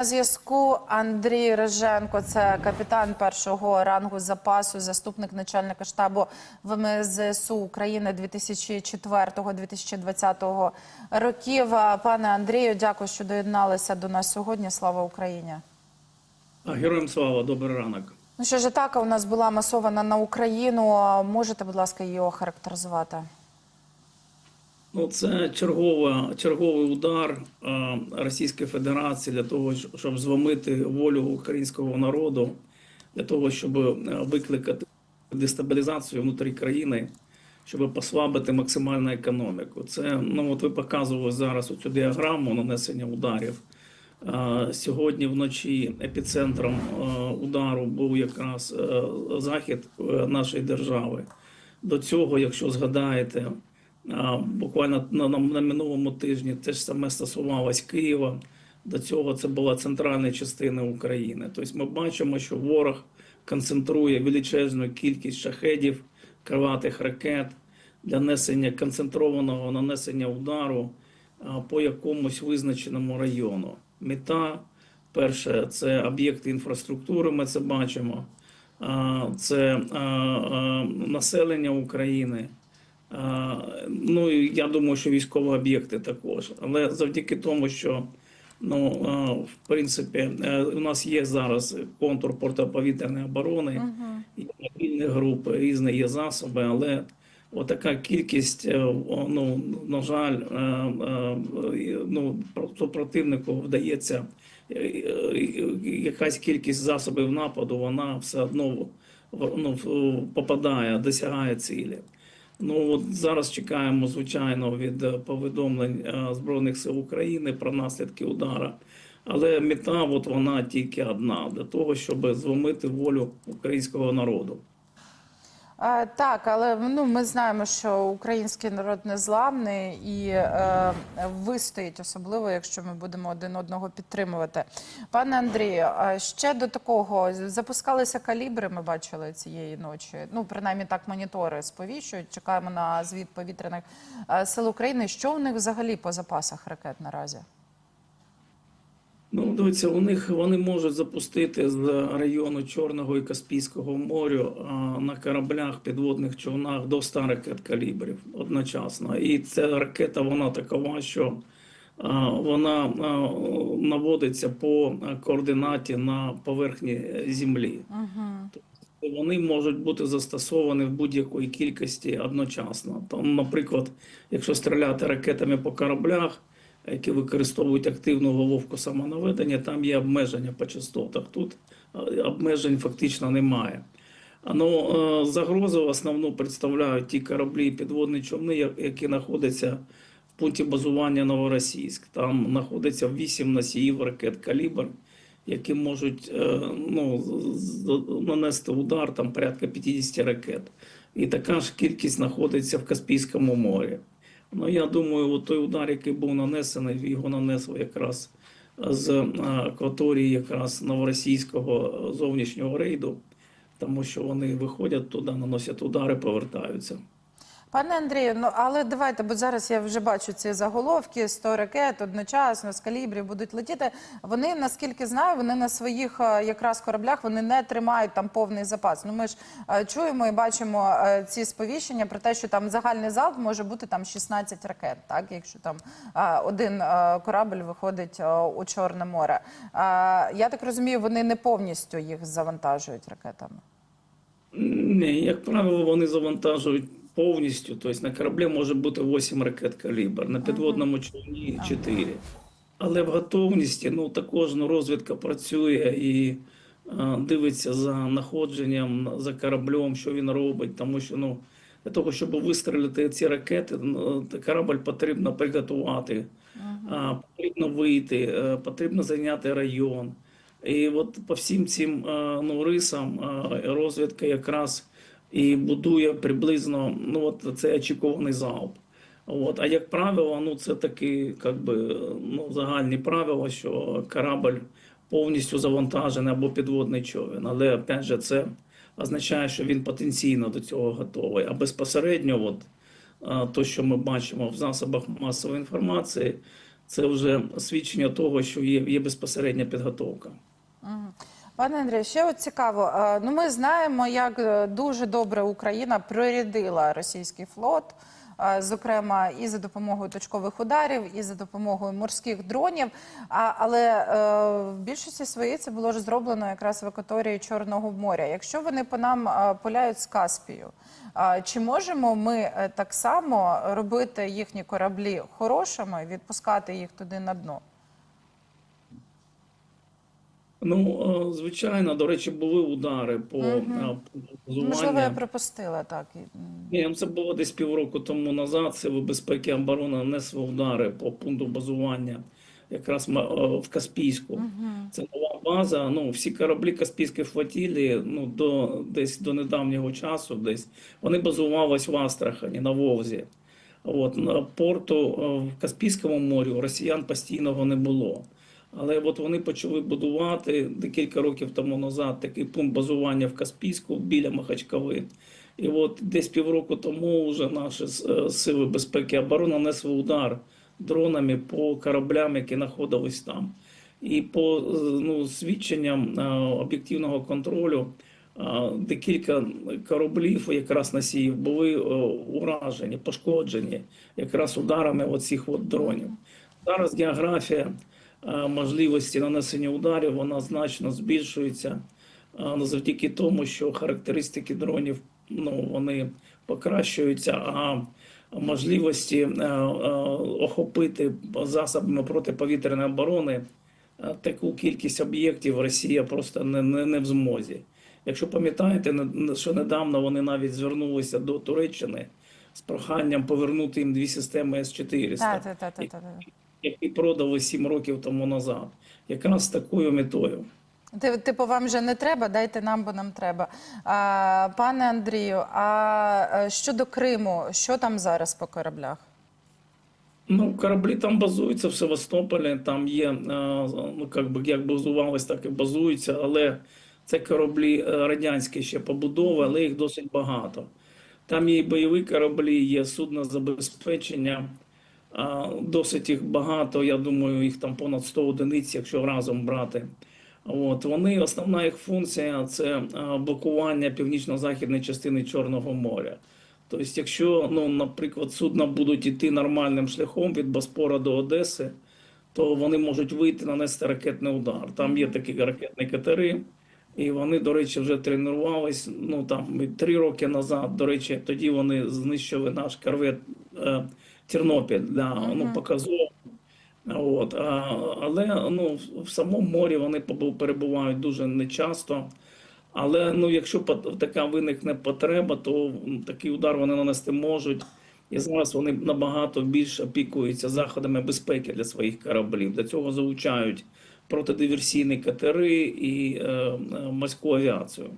На зв'язку Андрій Реженко, це капітан першого рангу запасу, заступник начальника штабу ВМЗСУ України 2004-2020 років. Пане Андрію, дякую, що доєдналися до нас сьогодні. Слава Україні! Героям слава, добрий ранок. Ну що ж, атака у нас була масована на Україну. Можете, будь ласка, її охарактеризувати? Ну, це чергова, черговий удар Російської Федерації для того, щоб зломити волю українського народу, для того, щоб е, викликати дестабілізацію внутрі країни, щоб послабити максимально економіку. Це ну от ви показували зараз цю діаграму нанесення ударів. Сьогодні вночі епіцентром удару був якраз е, захід е, нашої держави. До цього, якщо згадаєте, буквально на, на, на минулому тижні те ж саме стосувалось Києва. До цього це була центральна частина України. Тобто ми бачимо, що ворог концентрує величезну кількість шахедів, крилатих ракет для несення концентрованого нанесення удару по якомусь визначеному району. Мета перше це об'єкти інфраструктури. Ми це бачимо. Це населення України. Ну я думаю, що військові об'єкти також. Але завдяки тому, що ну в принципі е, у нас є зараз контур протиповітряної оборони, мобільні групи, різні є засоби, але отака кількість, е, ну на жаль, е, ну противнику вдається якась кількість засобів нападу, вона все одно ну, попадає, досягає цілі. Ну от зараз чекаємо, звичайно, від е, повідомлень е, Збройних сил України про наслідки удара. Але мета, от вона тільки одна для того, щоб зломити волю українського народу. Так, але ну ми знаємо, що український народ незламний і е, вистоїть, особливо якщо ми будемо один одного підтримувати. Пане Андрію, ще до такого запускалися калібри. Ми бачили цієї ночі. Ну принаймні так монітори сповіщують. Чекаємо на звіт повітряних е, сил України. Що у них взагалі по запасах ракет наразі? Ну, дивіться, у них вони можуть запустити з району Чорного і Каспійського моря а, на кораблях, підводних човнах до 100 ракет калібрів одночасно. І ця ракета вона такова, що а, вона а, наводиться по координаті на поверхні землі. Тобто Вони можуть бути застосовані в будь-якої кількості одночасно. Там, наприклад, якщо стріляти ракетами по кораблях, які використовують активну головку самонаведення, там є обмеження по частотах. Тут обмежень фактично немає. Ну, е, загрозу основну представляють ті кораблі і підводні човни, які знаходяться в пункті базування Новоросійськ. Там знаходиться 8 носіїв ракет калібр, які можуть е, ну, нанести удар там порядка 50 ракет. І така ж кількість знаходиться в Каспійському морі. Ну, я думаю, той удар, який був нанесений, його нанесли якраз з е, акваторії якраз новоросійського зовнішнього рейду, тому що вони виходять туди, наносять удари, повертаються. Пане Андрію, ну але давайте, бо зараз я вже бачу ці заголовки: 100 ракет одночасно з калібрів будуть летіти. Вони, наскільки знаю, вони на своїх е, якраз кораблях вони не тримають там повний запас. Ну ми ж е, чуємо і бачимо е, ці сповіщення про те, що там загальний залп може бути там 16 ракет, так якщо там один корабль виходить у Чорне море. Я так розумію, вони не повністю їх завантажують ракетами. Ні, як правило, вони завантажують повністю. Тобто на кораблі може бути 8 ракет калібр, на підводному човні 4. Але в готовності ну, також ну, розвідка працює і е, дивиться за знаходженням, за кораблем, що він робить. Тому що ну, для того, щоб вистрілити ці ракети, ну, корабль потрібно приготувати, а, потрібно вийти, е, потрібно зайняти район. І от по всім цим е, ну, рисам е, розвідка якраз і будує приблизно ну, от цей очікуваний залп. От. А як правило, ну, це такі как би, ну, загальні правила, що корабль повністю завантажений або підводний човен. Але опять же, це означає, що він потенційно до цього готовий. А безпосередньо, от, то, що ми бачимо в засобах масової інформації, це вже свідчення того, що є, є безпосередня підготовка. Пане Андрію, ще от цікаво. е, Ну, ми знаємо, як е, дуже добре Україна прорядила російський флот, е, зокрема і за допомогою точкових ударів, і за допомогою морських дронів. Але в більшості своїй це було ж зроблено якраз в акваторії Чорного моря. Якщо вони по нам пуляють з Каспію, чи можемо ми так само робити їхні кораблі хорошими, відпускати їх туди на дно? Ну, е, звичайно, до речі, були удари по, по Можливо, я припустила так. Ні, ну, це було десь півроку тому назад. Сили безпеки оборони нанесли удари по пункту базування, якраз е, в Каспійську. Це нова база. Ну, всі кораблі Каспійської флотілії, ну, до, десь до недавнього часу, десь, вони базувались в Астрахані, на Волзі. От, на порту в Каспійському морі у росіян постійного не було. Але от вони почали будувати декілька років тому назад такий пункт базування в Каспійську біля Махачкали. І от десь півроку тому вже наші е, сили безпеки оборони нанесли удар дронами по кораблям, які знаходились там. І по е, ну, свідченням е, об'єктивного контролю декілька кораблів, якраз носіїв, були уражені, пошкоджені якраз ударами оцих от дронів. Зараз географія можливості нанесення ударів вона значно збільшується е, ну, завдяки тому, що характеристики дронів ну, вони покращуються, а можливості е, е, охопити засобами протиповітряної оборони е, таку кількість об'єктів Росія просто не, не, не в змозі. Якщо пам'ятаєте, що недавно вони навіть звернулися до Туреччини з проханням повернути їм дві системи С-400 Так, так, так, так, так. Які продали сім років тому назад, якраз з такою метою. Типу, вам вже не треба, дайте нам, бо нам треба. А, пане Андрію, а е, щодо Криму, що там зараз по кораблях? Ну, кораблі там базуються в Севастополі, там є, е, ну, як би, як базувались, так і базуються, але це кораблі е, радянські ще побудови, але їх досить багато. Там є і бойові кораблі, є судно забезпечення, а, досить їх багато, я думаю, їх там понад 100 одиниць, якщо разом брати. От, вони, основна їх функція це е, блокування північно-західної частини Чорного моря. Тобто, якщо, ну, наприклад, судна будуть йти нормальним шляхом від Боспора до Одеси, то вони можуть вийти нанести ракетний удар. Там є такі ракетні катери, і вони, до речі, вже тренувались. Ну там три роки назад. До речі, тоді вони знищили наш корвет Тернопіль для ну, показово. От, а, але ну, в- самому морі вони перебувають дуже нечасто. Але ну, якщо така виникне потреба, то такий удар вони нанести можуть. І зараз вони набагато більше опікуються заходами безпеки для своїх кораблів. Для цього залучають протидиверсійні катери і е, морську авіацію.